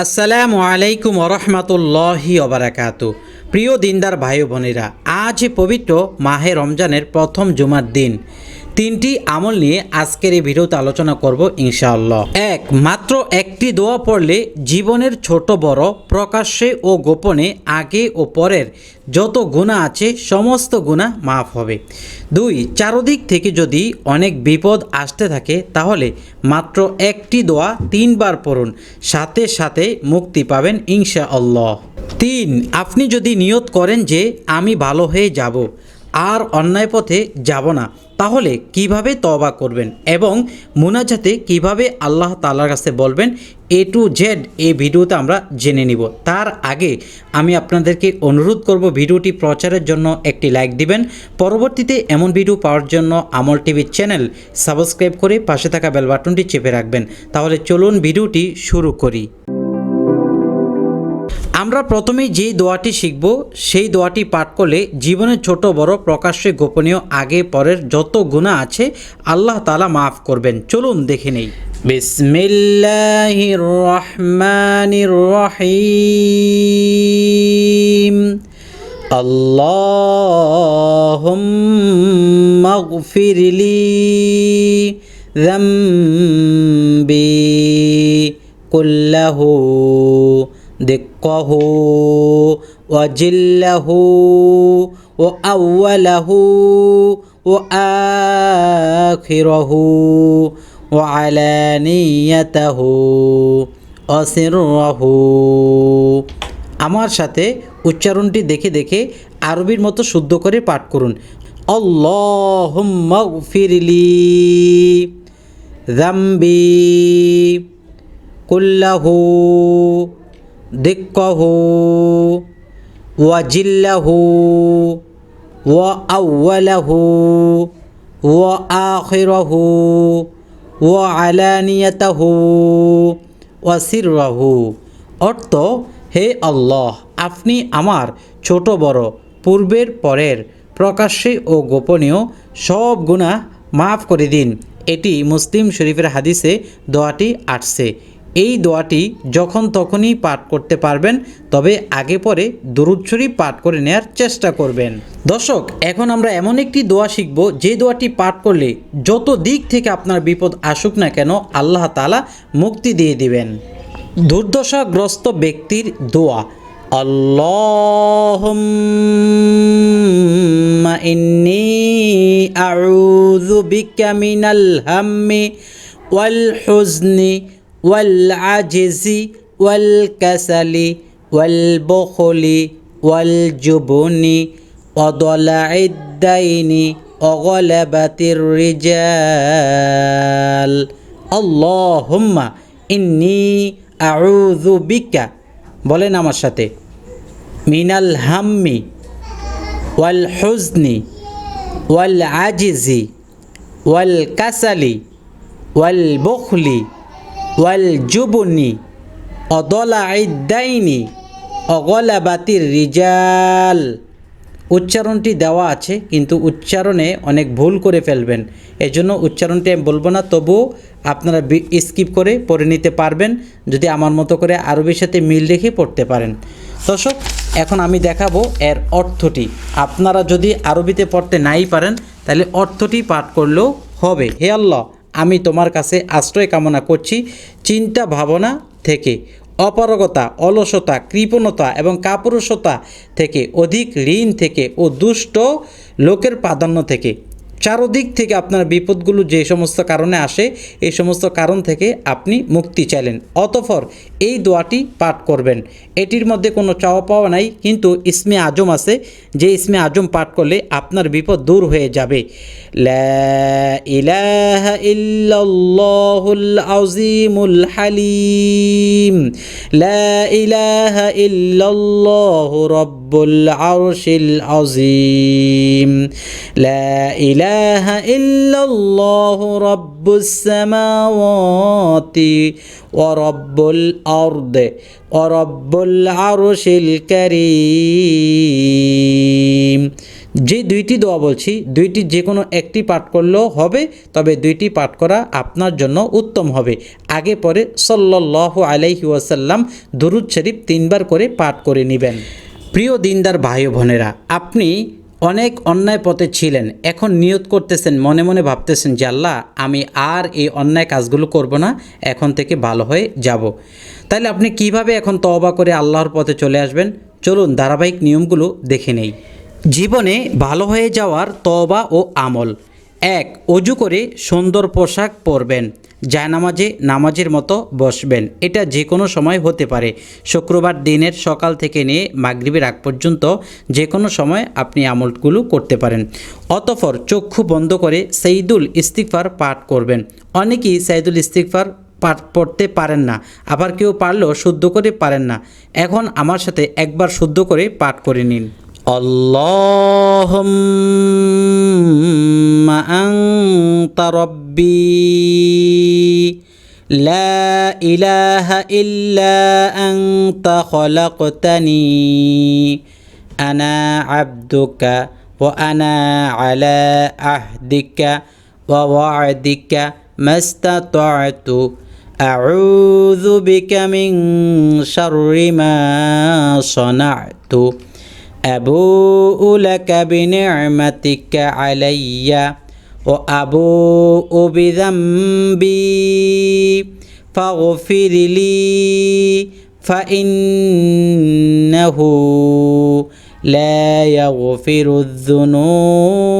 আসসালামু আলাইকুম রহমতুল্লাহি অবরাকাত প্রিয় দিনদার ভাই বোনেরা, আজ পবিত্র মাহে রমজানের প্রথম জুমার দিন। তিনটি আমল নিয়ে আজকের এই ভিডিওতে আলোচনা করব ইনশাআল্লাহ। এক, মাত্র একটি দোয়া পড়লে জীবনের ছোট বড় প্রকাশ্যে ও গোপনে আগে ও পরের যত গুণা আছে সমস্ত গুণা মাফ হবে। দুই, চারদিক থেকে যদি অনেক বিপদ আসতে থাকে তাহলে মাত্র একটি দোয়া তিনবার পড়ুন, সাথে সাথে মুক্তি পাবেন ইনশা আল্লাহ তিন, আপনি যদি নিয়ত করেন যে আমি ভালো হয়ে যাব আর অন্যায় পথে যাব না। তাহলে কীভাবে তবা করবেন এবং মুনাজাতে কীভাবে আল্লাহ তালার কাছে বলবেন? এ টু জেড এই ভিডিওতে আমরা জেনে নিব। তার আগে আমি আপনাদেরকে অনুরোধ করব, ভিডিওটি প্রচারের জন্য একটি লাইক দিবেন। পরবর্তীতে এমন ভিডিও পাওয়ার জন্য আমল টিভির চ্যানেল সাবস্ক্রাইব করে পাশে থাকা বেল বাটনটি চেপে রাখবেন। তাহলে চলুন ভিডিওটি শুরু করি। আমরা প্রথমেই যেই দোয়াটি শিখব সেই দোয়াটি পাঠ করলে জীবনের ছোট বড় প্রকাশ্যে গোপনীয় আগে পরের যত গুণা আছে আল্লাহ তালা মাফ করবেন চলুন দেখে নেই বিসমিল্লাহির রহমানির রহিম اللهم اغفر لي ذنبي كله دقه وجله وأوله وآخره وعلانيته وسره আমার সাথে উচ্চারণটি দেখে দেখে আরবির মতো শুদ্ধ করে পাঠ করুন আল্লাহুম্মা ফিরলি জাম্বি দিক্কহু, ওয়াজিল্লাহু ওয়া আউ্বালাহু ওয়া সিররাহু অর্থ, হে আল্লাহ, আপনি আমার ছোট বড় পূর্বের পরের প্রকাশ্যে ও গোপনীয় সব গুণা মাফ করে দিন। এটি মুসলিম শরীফের হাদিসে দোয়াটি আসছে। এই দোয়াটি যখন তখনই পাঠ করতে পারবেন তবে আগে পরে দুরুদ শরীফ পাঠ করে নেয়ার চেষ্টা করবেন দর্শক এখন আমরা এমন একটি দোয়া শিখব যে দোয়াটি পাঠ করলে যত দিক থেকে আপনার বিপদ আসুক না কেন আল্লাহ তালা মুক্তি দিয়ে দিবেন দুর্দশাগ্রস্ত ব্যক্তির দোয়া اللهم إني أعوذ بك من الهم والحزن ওয়াল আজিজি ওয়াল কাসালি ওয়াল বখলি ওয়াল জুবনি অদলাইদ্দাইনি অগলাবাতির রিজাল আল্লাহুম্মা ইন্নি আউযু বিকা। বলেন আমার সাথে। মিনাল হাম্মি ওয়াল হুজনি ওয়াল আজিজি ওয়াল কাসালি ওয়াল বখলি ওয়াল জুবনি, অদলা ইদ্দাইনি অগলাবাতির রিজাল। উচ্চারণটি দেওয়া আছে, কিন্তু উচ্চারণে অনেক ভুল করে ফেলবেন। এজন্য উচ্চারণটি আমি বলব না, তবুও আপনারা স্কিপ করে পড়ে নিতে পারবেন, যদি আমার মতো করে আরবির সাথে মিল রেখে পড়তে পারেন। দর্শক, এখন আমি দেখাবো এর অর্থটি। আপনারা যদি আরবিতে পড়তে নাই পারেন, তাহলে অর্থটি পাঠ করলেও হবে। হে আল্লাহ! আমি তোমার কাছে আশ্রয় কামনা করছি, চিন্তা ভাবনা থেকে। অপারগতা, অলসতা, কৃপণতা এবং কাপুরুষতা থেকে, অধিক ঋণ থেকে ও দুষ্ট লোকের প্রাধান্য থেকে। চারদিক থেকে আপনার বিপদগুলো যে সমস্ত কারণে আসে, এই সমস্ত কারণ থেকে আপনি মুক্তি চাইলেন। অতফর এই দোয়াটি পাঠ করবেন। এটির মধ্যে কোনো চাওয়া পাওয়া নাই, কিন্তু ইসমে আজম আছে। যে ইসমে আজম পাঠ করলে আপনার বিপদ দূর হয়ে যাবে। আযীমুল হালিম। লা ইলাহা ইল্লাল্লাহু রাব্বুল আরশিল আযীম। লা ইলাহা ইল্লাল্লাহু রাব্বুস সামাওয়াতি ওয়া রাব্বুল আরদ ওয়া রাব্বুল আরশিল কারীম। যে দুইটি দোয়া বলছি, দুইটি যে কোনো একটি পাঠ করলেও হবে, তবে দুইটি পাঠ করা আপনার জন্য উত্তম হবে। আগে পরে সল্লাহ আলাইহি ওয়াসাল্লাম দুরুদ শরীফ তিনবার করে পাঠ করে নেবেন। প্রিয় দিনদার ভাই বোনেরা, আপনি অনেক অন্যায় পথে ছিলেন, এখন নিয়ত করতেছেন, মনে মনে ভাবতেছেন যে আল্লাহ, আমি আর এই অন্যায় কাজগুলো করব না, এখন থেকে ভালো হয়ে যাব। তাহলে আপনি কীভাবে এখন তওবা করে আল্লাহর পথে চলে আসবেন? চলুন ধারাবাহিক নিয়মগুলো দেখে নেই। জীবনে ভালো হয়ে যাওয়ার তওবা ও আমল। এক, অজু করে সুন্দর পোশাক পরবেন, জায়নামাজে নামাজের মতো বসবেন। এটা যে কোনো সময় হতে পারে। শুক্রবার দিনের সকাল থেকে নিয়ে মাগরিবের আগ পর্যন্ত যে কোনো সময় আপনি আমলগুলো করতে পারেন। অতঃপর চক্ষু বন্ধ করে সেইদুল ইস্তিকফার পাঠ করবেন। অনেকেই সাইদুল ইস্তিকফার পাঠ পড়তে পারেন না, আবার কেউ পারলেও শুদ্ধ করে পারেন না। এখন আমার সাথে একবার শুদ্ধ করে পাঠ করে নিন। اللهم أنت ربي. لا إله إلا أنت خلقتني. أنا عبدك وأنا على عهدك ووعدك ما استطعت. أعوذ بك من شر ما صنعت. أبوء لك بنعمتك علي وأبوء بذنبي فاغفر لي فإنه لا يغفر الذنوب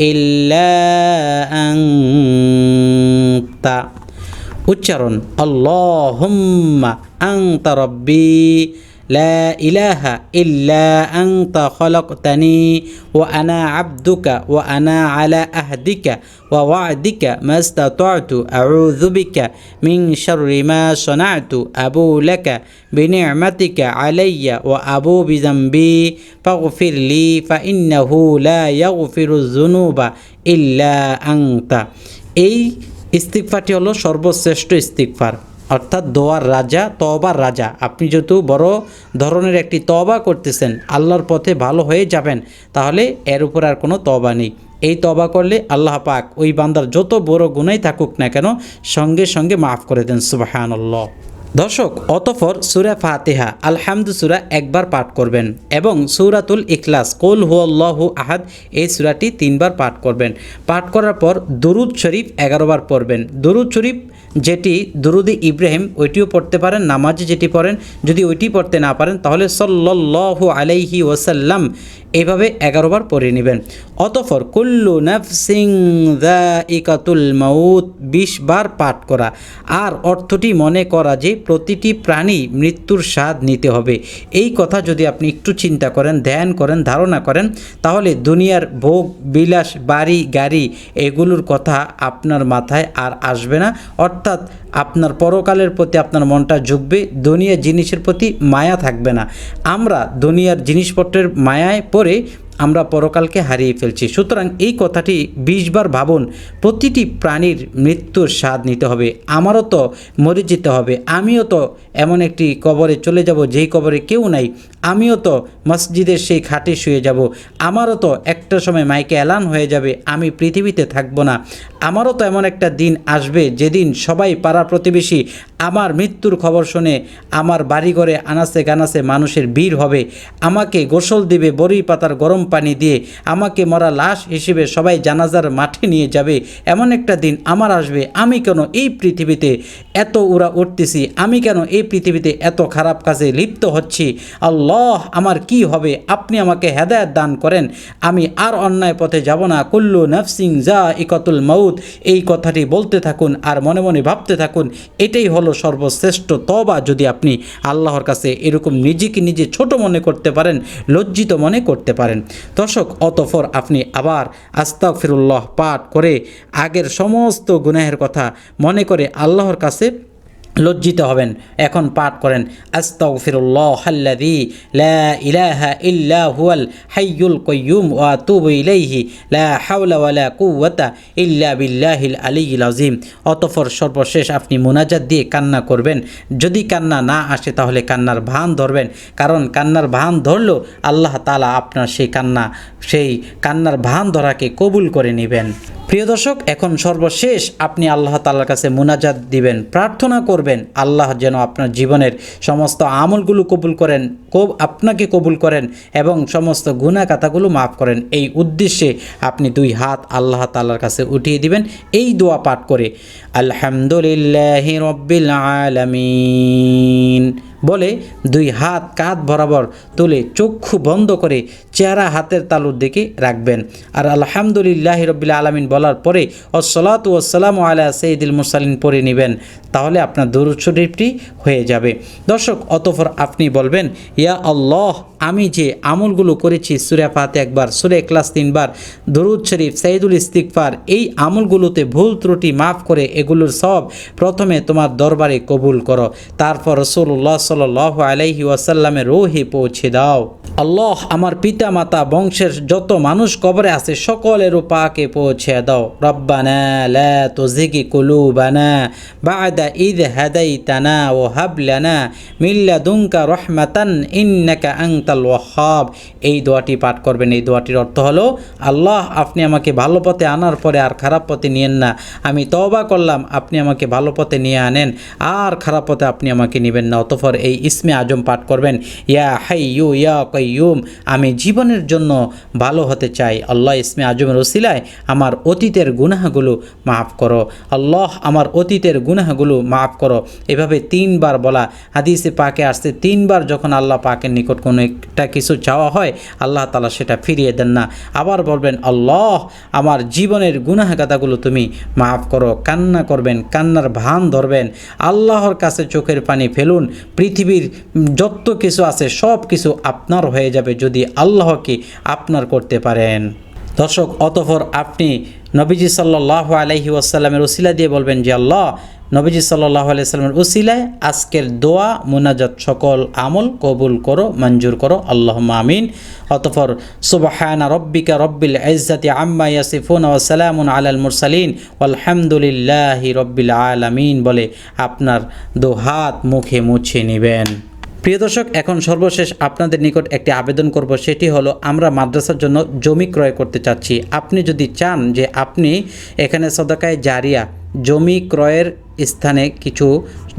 إلا أنت উচ্চারণ আল্লাহুম্মা আংতা রব্বি لا إله إلا أنت خلقتني وأنا عبدك وأنا على أهدك ووعدك ما استطعت أعوذ بك من شر ما صنعت أبو لك بنعمتك علي وأبو بذنبي فاغفر لي فإنه لا يغفر الذنوب إلا أنت এই ইস্তিকফারটি হলো সর্বশ্রেষ্ঠ ইস্তিকফার অর্থাৎ দোয়ার রাজা তবার রাজা। আপনি যেহেতু বড় ধরনের একটি তবা করতেছেন, আল্লাহর পথে ভালো হয়ে যাবেন, তাহলে এর উপর আর কোনো তবা নেই। এই তবা করলে আল্লাহ পাক ওই বান্দার যত বড় গুণাই থাকুক না কেন, সঙ্গে সঙ্গে মাফ করে দেন, সুবাহানল্লাহ। দর্শক অতফর সুরা ফাতেহা, আলহামদু সুরা একবার পাঠ করবেন এবং সুরাতুল ইখলাস, কোল হুয়াল্লাহু আহাদ, এই সুরাটি তিনবার পাঠ করবেন। পাঠ করার পর দুরুদ শরীফ এগারোবার পড়বেন। দুরুদ শরীফ যেটি দুরুদি ইব্রাহিম ওইটিও পড়তে পারেন, নামাজে যেটি পড়েন, যদি ওইটি পড়তে না পারেন, তাহলে সল্লাল্লাহু আলাইহি ওয়াসাল্লাম এইভাবে এগারোবার পড়ে নেবেন। অতফর কুল্লু নাফসিং দ্য ইকাতুল মাউত বিশ বার পাঠ করা। আর অর্থটি মনে করা যে প্রতিটি প্রাণী মৃত্যুর স্বাদ নিতে হবে। এই কথা যদি আপনি একটু চিন্তা করেন, ধ্যান করেন, ধারণা করেন, তাহলে দুনিয়ার ভোগ, বিলাস, বাড়ি, গাড়ি, এগুলোর কথা আপনার মাথায় আর আসবে না। অর্থাৎ অর্থাৎ আপনার পরকালের প্রতি আপনার মনটা ঝুঁকবে, দুনিয়ার জিনিসের প্রতি মায়া থাকবে না। আমরা দুনিয়ার জিনিসপত্রের মায়ায় পড়ে আমরা পরকালকে হারিয়ে ফেলছি। সুতরাং এই কথাটি বিশবার ভাবুন, প্রতিটি প্রাণীর মৃত্যুর স্বাদ নিতে হবে, আমারও তো মরে যেতে হবে, আমিও তো এমন একটি কবরে চলে যাব যেই কবরে কেউ নাই, আমিও তো মসজিদের সেই খাটে শুয়ে যাব, আমারও তো একটা সময় মাইকে অ্যালান হয়ে যাবে, আমি পৃথিবীতে থাকব না, আমারও তো এমন একটা দিন আসবে যেদিন সবাই পাড়া প্রতিবেশী, আমার মৃত্যুর খবর শুনে আমার বাড়িঘরে আনাসে গানাসে মানুষের ভিড় হবে। আমাকে গোসল দিবে, বড়ি পাতার গরম পানি দিয়ে আমাকে মরা লাশ হিসেবে সবাই জানাজার মাঠে নিয়ে যাবে। এমন একটা দিন আমার আসবে। আমি কেন এই পৃথিবীতে এত উড়া উঠতেছি আমি কেন এই পৃথিবীতে এত খারাপ কাজে লিপ্ত হচ্ছি? আল্লাহ, আমার কি হবে? আপনি আমাকে হেদায়ত দান করেন। আমি আর অন্যায় পথে যাব না। কুল্লু নফসিং যা ইকতুল মৌত এই কথাটি বলতে থাকুন আর মনে মনে ভাবতে থাকুন। এটাই হলো সর্বশ্রেষ্ঠ তবা যদি আপনি আল্লাহর কাছে এরকম নিজেকে নিজে ছোট মনে করতে পারেন, লজ্জিত মনে করতে পারেন। দর্শক অতফর আপনি আবার আস্তাক ফিরুল্লাহ পাঠ করে আগের সমস্ত গুনাহের কথা মনে করে আল্লাহর কাছে লজ্জিত হবেন। এখন পাঠ করেন, আস্তাগফিরুল্লাহ আল্লাযী লা হুয়াল হাইয়ুল ওয়া লা ইল্লা সর্বশেষ আপনি মুনাজাত দিয়ে কান্না করবেন। যদি কান্না না আসে তাহলে কান্নার ভান ধরবেন। কারণ কান্নার ভান ধরলেও আল্লাহ তালা আপনার সেই কান্না, সেই কান্নার ভান ধরাকে কবুল করে নেবেন। প্রিয় দর্শক, এখন সর্বশেষ আপনি আল্লাহ তাআলার কাছে মুনাজাত দিবেন। প্রার্থনা করবেন আল্লাহ যেন আপনার জীবনের সমস্ত আমলগুলো কবুল করেন, কব আপনাকে কবুল করেন এবং সমস্ত গুণা কাতাগুলো মাফ করেন। এই উদ্দেশ্যে আপনি দুই হাত আল্লাহ তাল্লার কাছে উঠিয়ে দিবেন। এই দোয়া পাঠ করে, আলহামদুলিল্লাহ রব্বিল আলামিন। বলে দুই হাত কাঁধ বরাবর তুলে চক্ষু বন্ধ করে চেহারা হাতের তালুর দিকে রাখবেন। আর আলহামদুলিল্লাহ রবিল্লা আলমিন বলার পরে ওসলাত ওসালাম আলা সঈদুল মুসালিন পরে নেবেন। তাহলে আপনার দরুদ শরীফটি হয়ে যাবে। দর্শক অতফর আপনি বলবেন, ইয়া আল্লাহ আমি যে আমলগুলো করেছি, সুরে ফাতে একবার, সুরে ক্লাস তিনবার, দরুদ শরীফ, সাইদুল ইস্তিকফার এই আমলগুলোতে ভুল ত্রুটি মাফ করে এগুলোর সব প্রথমে তোমার দরবারে কবুল করো। তারপর রসুল্লাহ সাল আলাইহি ওয়াসাল্লামের রোহে পৌঁছে দাও। আল্লাহ আমার পিতা মাতা বংশের যত মানুষ কবরে আছে সকলেরও পাকে পৌঁছে দাও। রব্বানা লা তুজিগি কুলুবানা বাদা ঈদ হাদাইতানা ও হাবলানা মিল্লা দুঙ্কা রহমাতান ইন্নাকা আংতাল ওয়াহাব। এই দোয়াটি পাঠ করবেন। এই দোয়াটির অর্থ হলো, আল্লাহ, আপনি আমাকে ভালো পথে আনার পরে আর খারাপ পথে নিয়েন না। আমি তওবা করলাম, আপনি আমাকে ভালো পথে নিয়ে আনেন, আর খারাপ পথে আপনি আমাকে নেবেন না। অতঃপর এই ইসমে আজম পাঠ করবেন, ইয়া হাই হাইয়ু ইয়া কয়ুম আমি জীবনের জন্য ভালো হতে চাই। আল্লাহ ইসমে আজমের ওসিলায় আমার অতীতের গুনাহগুলো মাফ করো। আল্লাহ আমার অতীতের গুনাহগুলো মাফ করো। এভাবে তিনবার বলা। হাদিসে পাকে আসতে তিনবার যখন আল্লাহ পাকের নিকট কোনো একটা কিছু চাওয়া হয়, আল্লাহ তালা সেটা ফিরিয়ে দেন না। আবার বলবেন, আল্লাহ, আমার জীবনের গুনাহগাতাগুলো তুমি মাফ করো, কান্না করবেন, কান্নার ভান ধরবেন, আল্লাহর কাছে চোখের পানি ফেলুন, পৃথিবীর যত কিছু আছে সব কিছু আপনার হয়ে যাবে যদি আল্লাহকে আপনার করতে পারেন। দর্শক, অতঃপর আপনি নবীজি সাল্লাহ আলহি ওয়াসাল্লামের ওসিলা দিয়ে বলবেন যে, আল্লাহ নবীজি সাল্লাহ আলাইসাল্লামের উসিলায় আজকের দোয়া, মুনাজাত সকল আমল কবুল করো, মঞ্জুর করো আল্লাহ আমিন। অতফর সুবাহানা রব্বিকা রব্বিল ইজ্জাতি আম্মা ইয়াসিফুন ওয়া সালামুন আলাল মুরসালিন। আলহামদুলিল্লাহি রব্বিল আলামিন বলে আপনার দু হাত মুখে মুছে নেবেন। প্রিয় দর্শক, এখন সর্বশেষ আপনাদের নিকট একটি আবেদন করব, সেটি হলো, আমরা মাদ্রাসার জন্য জমি ক্রয় করতে চাচ্ছি। আপনি যদি চান যে আপনি এখানে সদাকায় জারিয়া জমি ক্রয়ের স্থানে কিছু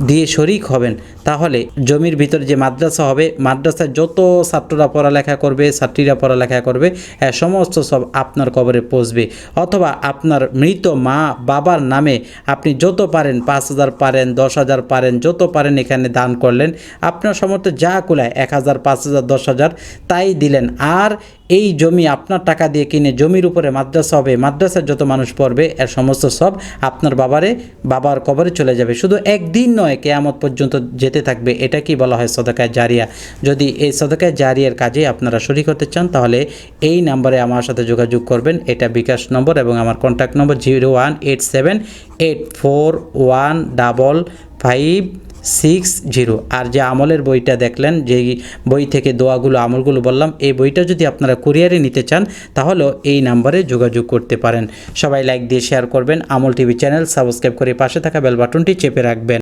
দিয়ে শরিক হবেন, তাহলে জমির ভিতরে যে মাদ্রাসা হবে, মাদ্রাসায় যত ছাত্ররা পড়ালেখা করবে, ছাত্রীরা পড়ালেখা করবে সমস্ত সব আপনার কবরে পৌঁছবে। অথবা আপনার মৃত মা, বাবার নামে আপনি যত পারেন, পাঁচ হাজার পারেন, দশ হাজার পারেন, যত পারেন এখানে দান করলেন, আপনার সমর্থ যা কুলায়, এক হাজার, পাঁচ হাজার, দশ হাজার, তাই দিলেন। আর এই জমি আপনার টাকা দিয়ে কিনে জমির উপরে মাদ্রাসা হবে, মাদ্রাসার যত মানুষ পড়বে, এর সমস্ত সব আপনার বাবারে, বাবার কবরে চলে যাবে। শুধু একদিন নয়, কেয়ামত পর্যন্ত যেতে থাকবে। এটা কি বলা হয় সদকায় জারিয়া? যদি এই সদকায় জারিয়ার কাজে আপনারা শরিক হতে চান, তাহলে এই নাম্বারে আমার সাথে যোগাযোগ করবেন। এটা বিকাশ নম্বর এবং আমার কন্ট্যাক্ট নম্বর zero one eight seven eight four one double five six zero আর যে আমলের বইটা দেখলেন, যে বই থেকে দোয়াগুলো, আমলগুলো বললাম, এই বইটা যদি আপনারা কুরিয়ারে নিতে চান, তাহলেও এই নাম্বারে যোগাযোগ করতে পারেন। সবাই লাইক দিয়ে শেয়ার করবেন। আমল টিভি চ্যানেল সাবস্ক্রাইব করে পাশে থাকা বেল বাটনটি চেপে রাখবেন।